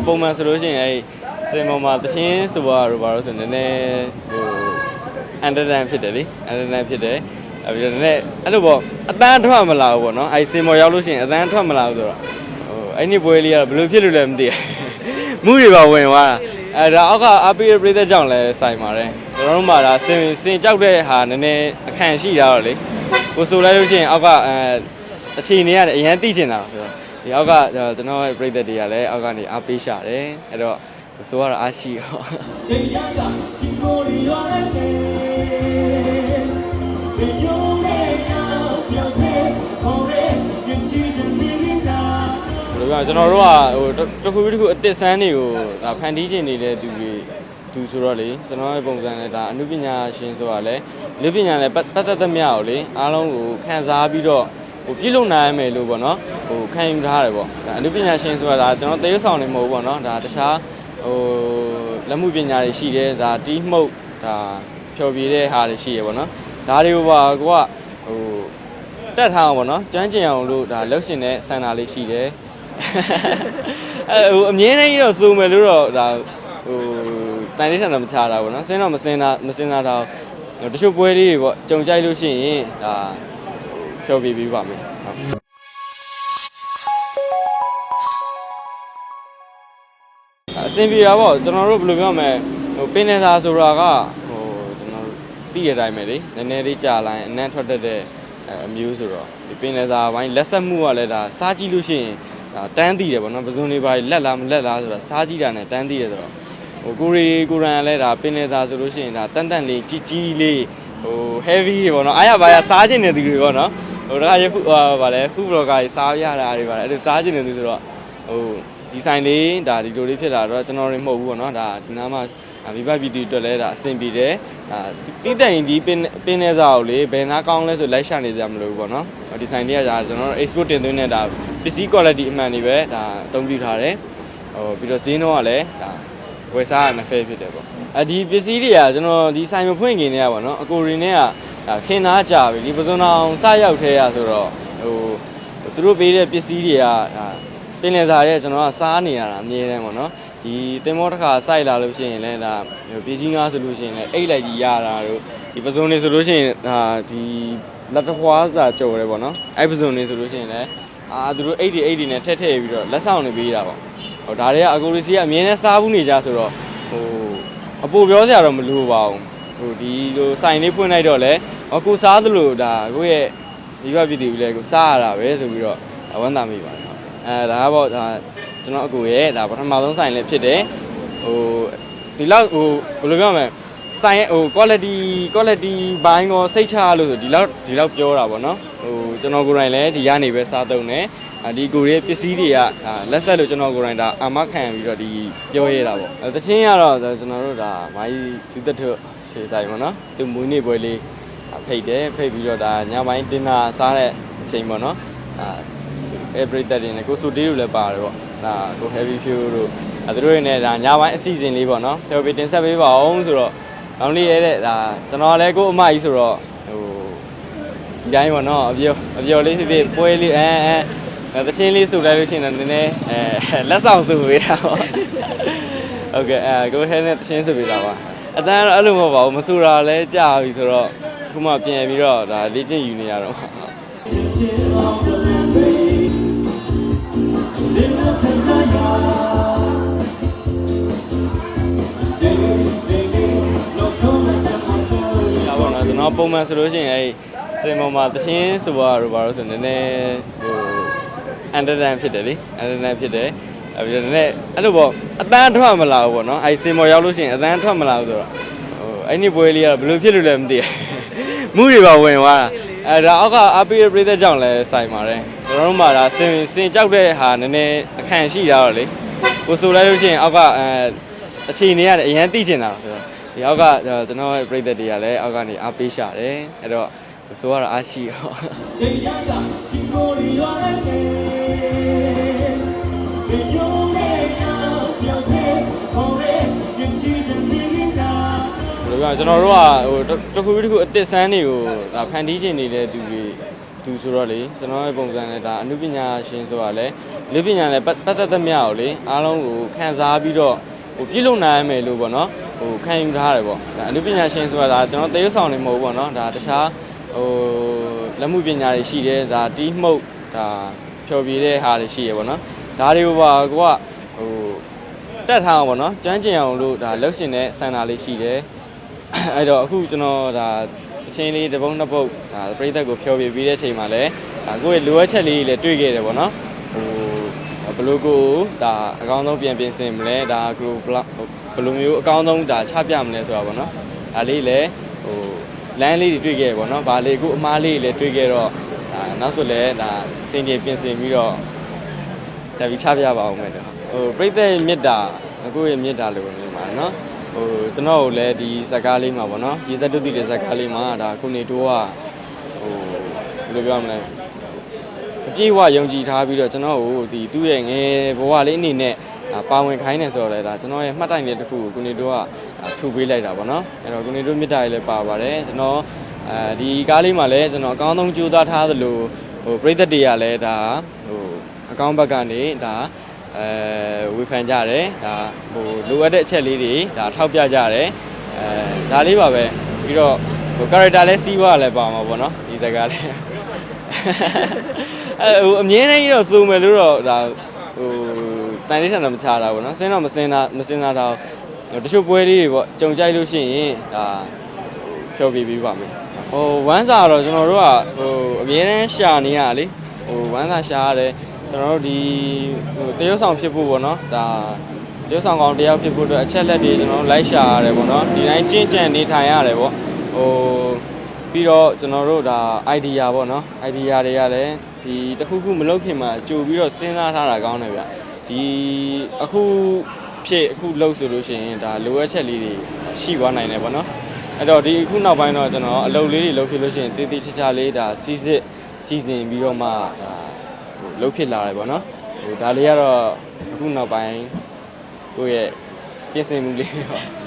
တော်ပုံမှန်ဆိုလို့ရှိရင်အဲ့စင်ပေါ်မှာတချင်းဆိုပါတော့ဘာလို့ဆိုရင်နည်းနည်းဟိုအန်ဒရန်ဖြစ်တယ်လေအန်ဒရန်ဖြစ်တယ်အဲ့ပြီးတော့နည်းနည်းအဲ့လိုပေါ့အတန်းထွက်မလာဘူးပေါ့နော်အဲ့စင်ပေါ်ရောက်လို့ရှိရင်အတန်းထွက်မလာဘူးဆိုတော့ဟိုအဲ့ဒီပွဲလေးကတော့ဘယ်လိုဖြစ်လို့လဲမသိဘူးမှုတွေပါဝင်သွားတာအဲဒါအောက်ကအပီရပြိသက်ကြောင့်လည်းဆိုင်ပါတယ်ကျွန်တော်တို့မှဒါစင်စင်ကြောက်တဲ့ဟာနည်းနည်းအခန့်ရှိတာတော့လေကိုဆိုလိုက်လို့ရှိရင်အောက်ကအဲအခြေအနေရတယ်အရင်သိချင်တာဆိုတော့ ဒီအောက်ကကျွန်တော်ရဲ့ပြိသက်တွေကလည်းအောက်ကနေအားပေးရှာတယ်အဲ့တော့ကိုဆိုကတော့အားရှိတော့ဘယ်လိုပြောလဲကျွန်တော်တို့ကဟိုတခုပြီးတခုအသစ်ဆန်းတွေကိုဒါဖန်တီးခြင်းနေတဲ့သူတွေသူဆိုတော့လေကျွန်တော်ရဲ့ပုံစံနဲ့ဒါအနုပညာရှင်ဆိုတာလေအနုပညာနဲ့ပတ်ပတ်သက်သမျှကိုလေအားလုံးကိုခန်းစားပြီးတော့ ဟိုပြည့်လုံနိုင်ရမယ်လို့ပေါ့နော်ဟိုခံယူထားတယ်ပေါ့ဒါအနုပညာရှင်ဆိုတာဒါကျွန်တော်သေဆောင်နေမဟုတ်ဘူးပေါ့နော်ဒါတခြားဟိုလက်မှုပညာတွေရှိတယ်ဒါတီးမှုတ်ဒါဖြော်ပြတဲ့ဟာတွေရှိရပေါ့နော်ဒါတွေကိုပါကိုကဟိုတက်ထားအောင်ပေါ့နော်ကြမ်းကျင်အောင်လို့ဒါလှုပ်ရှင်တဲ့စန္ဒာလေးရှိတယ်အဲဟိုအမြဲတမ်းကြီးတော့စိုးမယ်လို့တော့ဒါဟိုတိုင်လေးထန်တော့မချတာပေါ့နော်စင်းတော့မစင်းတာမစင်းတာတော့ဟိုတချို့ပွဲလေးတွေပေါ့ကြုံကြိုက်လို့ရှိရင်ဒါ ဟိုဖြောပြပေးပါမယ်ဟုတ်အဆင်ပြေတာပေါ့ကျွန်တော်တို့ဘယ်လိုပြောမလဲဟိုပင်နေစာဆိုတာကဟိုကျွန်တော်တို့သိတဲ့အတိုင်းပဲလေနည်းနည်းလေးကြာလိုက်အနံ့ထွက်တတ်တဲ့အမျိုးဆိုတော့ဒီပင်လယ်စာဘိုင်းလက်ဆက်မှုကလည်းဒါစားကြည့်လို့ရှိရင်ဒါတန်းတည်တယ်ပေါ့နော်ပဇွန်တွေပါလက်လားမလက်လားဆိုတော့စားကြည့်တာနဲ့တန်းတည်တယ်ဆိုတော့ဟိုကိုရီကိုရန်ကလည်းဒါပင်လယ်စာဆိုလို့ရှိရင်ဒါတန်တန်လေးကြီးကြီးလေးဟို heavy တွေပေါ့နော်အားရပါရစားခြင်းတဲ့သူတွေပေါ့နော် ဟိုတခါရဖူဟိုဗာလဲ food blogger တွေစားရတာတွေပါလေအဲ့လိုစားခြင်းတဲ့သူဆိုတော့ဟိုဒီဆိုင်လေးဒါဒီလိုလေးဖြစ်လာတော့ကျွန်တော်တွေမဟုတ်ဘူးပေါ့နော်ဒါဒီနားမှာမိဘပြည်သူအတွက်လည်းဒါအဆင်ပြေတယ်ဒါတိတဲ့ရင်ဒီပင်ပင်နေစာကိုလေဘယ်နာကောင်းလဲဆိုလိုက်ရှာနေကြမလို့ပေါ့နော်ဒီဆိုင်လေးကဒါကျွန်တော်တို့ export တင်သွင်းတဲ့ဒါပစ္စည်း quality အမှန်တွေပဲဒါအသုံးပြုထားတယ်ဟိုပြီးတော့ဈေးနှုန်းကလည်းဒါဝယ်စားရနှစ်ဖဲဖြစ်တယ်ပေါ့အဒီပစ္စည်းတွေကကျွန်တော်ဒီဆိုင်မဖွင့်ခင်တည်းကပေါ့နော်အကိုရင်းနဲ့က ဒါခင်သားကြပြီဒီပစုံအောင်စရောက်သေးရဆိုတော့ဟိုသူတို့ပေးတဲ့ပစ္စည်းတွေကဒါပင်လယ်စာတွေကကျွန်တော်ကစားနေရတာအမြဲတမ်းပေါ့နော်ဒီတင်မောတစ်ခါစိုက်လာလို့ရှိရင်လည်းဒါပစ္စည်းငါဆိုလို့ရှိရင်လည်းအိတ်လိုက်ကြီးရတာတို့ဒီပစုံတွေဆိုလို့ရှိရင်ဒါဒီလက်တစ်ဖွားစာကြော်တယ်ပေါ့နော်အဲ့ပစုံတွေဆိုလို့ရှိရင်လည်းအာသူတို့အိတ်တွေအိတ်တွေနဲ့ထက်ထည့်ပြီးတော့လက်ဆောင်တွေပေးတာပေါ့ဟိုဒါတွေကအကိုရီစီကအမြဲတမ်းစားဘူးနေကြဆိုတော့ဟိုအပူပြောစရာတော့မလိုပါဘူးဟိုဒီလိုစိုင်လေးဖွင့်လိုက်တော့လေ အခုစားသလိုဒါကိုယ့်ရဲ့ဒီဘက်ပြည်သူလည်းကိုစားရတာပဲဆိုပြီးတော့ဝမ်းသာမိပါတယ်ဟုတ်အဲဒါကပေါ့ဒါကျွန်တော်အကိုရဲ့ဒါပထမဆုံးဆိုင်လည်းဖြစ်တယ်ဟိုဒီလောက်ဟိုဘယ်လိုပြောမလဲဆိုင်ဟို quality quality ဘိုင်းကိုစိတ်ချလို့ဆိုဒီလောက်ဒီလောက်ပြောတာပေါ့နော်ဟိုကျွန်တော်ကိုယ်တိုင်လည်းဒီကနေပဲစားသုံးတယ်အာဒီကိုရဲ့ပစ္စည်းတွေကဒါလက်ဆက်လို့ကျွန်တော်ကိုယ်တိုင်ဒါအာမခံပြီးတော့ဒီပြောရတာပေါ့အဲတချင်းကတော့ဒါကျွန်တော်တို့ဒါမိုင်းစီသက်ထုတ်ရှေ့တိုင်းပေါ့နော်သူမွေးနေ့ပွဲလေး ဖိတ်တယ်ဖိတ်ပြီးတော့ဒါညပိုင်းတင်တာစားတဲ့အချိန်ပေါ့နော်အာ every that တွေနဲ့ကိုဆိုတေးတို့လည်းပါတယ်ပေါ့ဒါကို heavy fuel တို့အဲသူတို့တွေနဲ့ဒါညပိုင်းအစီအစဉ်လေးပေါ့နော်ဖေဘီတင်ဆက်ပေးပါအောင်ဆိုတော့ကောင်းလေးရဲ့တဲ့ဒါကျွန်တော်လည်းကိုအမကြီးဆိုတော့ဟိုဒီတိုင်းပေါ့နော်အပြောအပြောလေးဖြစ်ဖြစ်ပွဲလေးအဲအဲတချင်းလေးဆိုလိုက်လို့ရှိရင်တော့နည်းနည်းအဲလက်ဆောင်ဆိုပေးတာပေါ့ဟုတ်ကဲ့အဲကိုဟဲနဲ့တချင်းဆိုပေးတာပါအတန်းတော့အဲ့လိုမဟုတ်ပါဘူးမဆိုတာလည်းကြာပြီဆိုတော့ ခုမှပြင်ပြီးတော့ဒါလေ့ကျင့်ယူနေရတော့ဒါပေါ့နော်ကျွန်တော်ပုံမှန်ဆိုလို့ရှိရင်အဲ့စင်ပေါ်မှာတချင်းဆိုပါတော့ဘာလို့ဆိုနည်းနည်းဟိုအန်ဒရန်ဖြစ်တယ်လေအန်ဒရန်ဖြစ်တယ်အဲ့ပြီးတော့နည်းနည်းအဲ့လိုပေါ့အတန်းထွက်မလာဘူးပေါ့နော်အဲ့စင်ပေါ်ရောက်လို့ရှိရင်အတန်းထွက်မလာဘူးဆိုတော့ဟိုအဲ့ဒီပွဲလေးကဘယ်လိုဖြစ်လို့လဲမသိဘူး မှုတွေပါဝင်သွားတာအဲ့ဒါအောက်ကအပီရပြိသက်ကြောင့်လည်းဆိုင်ပါတယ်ကျွန်တော်တို့မှဒါစင်စင်ကြောက်တဲ့ဟာနည်းနည်းအခန့်ရှိတာတော့လေကိုဆိုလိုက်လို့ရှိရင်အောက်ကအဲအခြေအနေရတယ်အရင်သိချင်တာဆိုတော့ဒီအောက်ကကျွန်တော်ရဲ့ပြိသက်တွေကလည်းအောက်ကနေအားပေးရှာတယ်အဲ့တော့ဆိုကတော့အားရှိတော့ဘ လိုပြောကျွန်တော်တို့ကဟိုတခုပြီးတခုအစ်စ်ဆန်းတွေကိုဒါဖန်တီးခြင်းနေတဲ့သူတွေသူဆိုတော့လေကျွန်တော်ရဲ့ပုံစံနဲ့ဒါအနုပညာရှင်ဆိုတာလေလူပညာနဲ့ပတ်ပတ်သက်သမျှကိုလေအားလုံးကိုခန်းစားပြီးတော့ဟိုပြည့်လုံနိုင်ရမယ်လို့ပေါ့နော်ဟိုခံယူထားတယ်ပေါ့ဒါအနုပညာရှင်ဆိုတာဒါကျွန်တော်သေယုတ်ဆောင်နေမဟုတ်ဘူးပေါ့နော်ဒါတခြားဟိုလက်မှုပညာတွေရှိတယ်ဒါတီးမှုတ်ဒါဖြော်ပြတဲ့ဟာတွေရှိရပေါ့နော်ဒါတွေကိုပါကိုကဟိုတက်ထားအောင်ပေါ့နော်ကြမ်းကျင်အောင်လို့ဒါလှုပ်ရှင်တဲ့စံတာလေးရှိတယ် အဲ့တော့အခုကျွန်တော်ဒါအချင်းလေးတစ်ပုံနှစ်ပုတ်ဒါပြိသက်ကိုဖျော်ပြပြီးတဲ့အချိန်မှာလည်းဒါကိုယ့်ရဲ့လိုအပ်ချက်လေးတွေလည်းတွေ့ခဲ့တယ်ပေါ့နော်ဟိုဘယ်လိုကိုဒါအကောင်းဆုံးပြန်ပြင်ဆင်မလဲဒါကိုဘယ်လောက်ဘယ်လိုမျိုးအကောင်းဆုံးဒါချပြမလဲဆိုတာပေါ့နော်ဒါလေးလည်းဟိုလမ်းလေးတွေတွေ့ခဲ့ပေါ့နော်ဗာလေးကိုအမားလေးတွေလည်းတွေ့ခဲ့တော့ဒါနောက်ဆိုလည်းဒါစင်ကြေပြင်ဆင်ပြီးတော့တက်ပြီးချပြပါအောင်မယ်တော့ဟိုပြိသက်ရဲ့မေတ္တာအခုရဲ့မေတ္တာလို့ပဲမြင်ပါတယ်နော် ဟိုကျွန်တော်ကိုလည်းဒီဇာတ်ကားလေးမှာပေါ့နော်ရေစက်တုတိတဲ့ဇာတ်ကားလေးမှာဒါခုနေတိုးကဟိုဘယ်လိုပြောမလဲအပြည့်အဝယုံကြည်ထားပြီးတော့ကျွန်တော်ကိုဒီသူ့ရဲ့ငယ်ဘဝလေးအနေနဲ့အာပါဝင်ခိုင်းနေဆိုတော့လေဒါကျွန်တော်ရဲ့မှတ်တိုင်လေးတစ်ခုကိုခုနေတိုးကအာထူပေးလိုက်တာပေါ့နော်အဲ့တော့ခုနေတိုးမြစ်တာလေးလည်းပါပါတယ်ကျွန်တော်အဲဒီကားလေးမှာလည်းကျွန်တော်အကောင်းဆုံးကြိုးစားထားသလိုဟိုပြိသက်တွေကလည်းဒါဟိုအကောင်းဘက်ကနေဒါ အဲဝေဖန်ကြတယ်ဒါဟိုလိုအပ်တဲ့အချက်လေးတွေဒါထောက်ပြကြတယ်အဲဒါလေးပါပဲပြီးတော့ဟို character လည်းစီးပွားလည်းပါမှာပေါ့နော်ဒီတကားလည်းအဲဟိုအမြင်နဲ့ကြီးတော့စုံမယ်လို့တော့ဒါဟိုတန်လေးထန်တော့မချတာပေါ့နော်စင်းတော့မစင်းတာမစင်းတာတော့ဟိုတချို့ပွဲလေးတွေပေါ့ကြုံကြိုက်လို့ရှိရင်ဒါဟိုဖြောပြပေးပါမယ်ဟိုဝမ်းစာတော့ကျွန်တော်တို့ကဟိုအမြင်နဲ့ရှာနေရလေဟိုဝမ်းစာရှာရတယ် ကျွန်တော်တို့ဒီဟိုတရုတ်ဆောင်ဖြစ်ဖို့ပေါ့နော်ဒါတရုတ်ဆောင်ကောင်တယောက်ဖြစ်ဖို့အတွက်အချက်လက်တွေကျွန်တော်တို့လိုက်ရှာရတယ်ပေါ့နော်ဒီတိုင်းကျင့်ကြံနေထိုင်ရတယ်ပေါ့ဟိုပြီးတော့ကျွန်တော်တို့ဒါ idea ပေါ့နော် idea တွေကလည်းဒီတစ်ခုခုမလုပ်ခင်မှာကြိုပြီးတော့စဉ်းစားထားတာကောင်းတယ်ဗျဒီအခုဖြစ်အခုလုပ်ဆိုလို့ရှိရင်ဒါလိုအပ်ချက်လေးတွေရှိသွားနိုင်တယ်ပေါ့နော်အဲ့တော့ဒီအခုနောက်ပိုင်းတော့ကျွန်တော်အလုပ်လေးတွေလုပ်ဖြစ်လို့ရှိရင်တည်တည်ချာချာလေးဒါစီစစ်စီစဉ်ပြီးတော့မှဒါ ဟိုလှုပ်ဖြစ်လာတယ်ပေါ့နော်ဟိုဒါလေးကတော့အခုနောက်ပိုင်းကိုယ့်ရဲ့ပြင်ဆင်မှုလေးတော့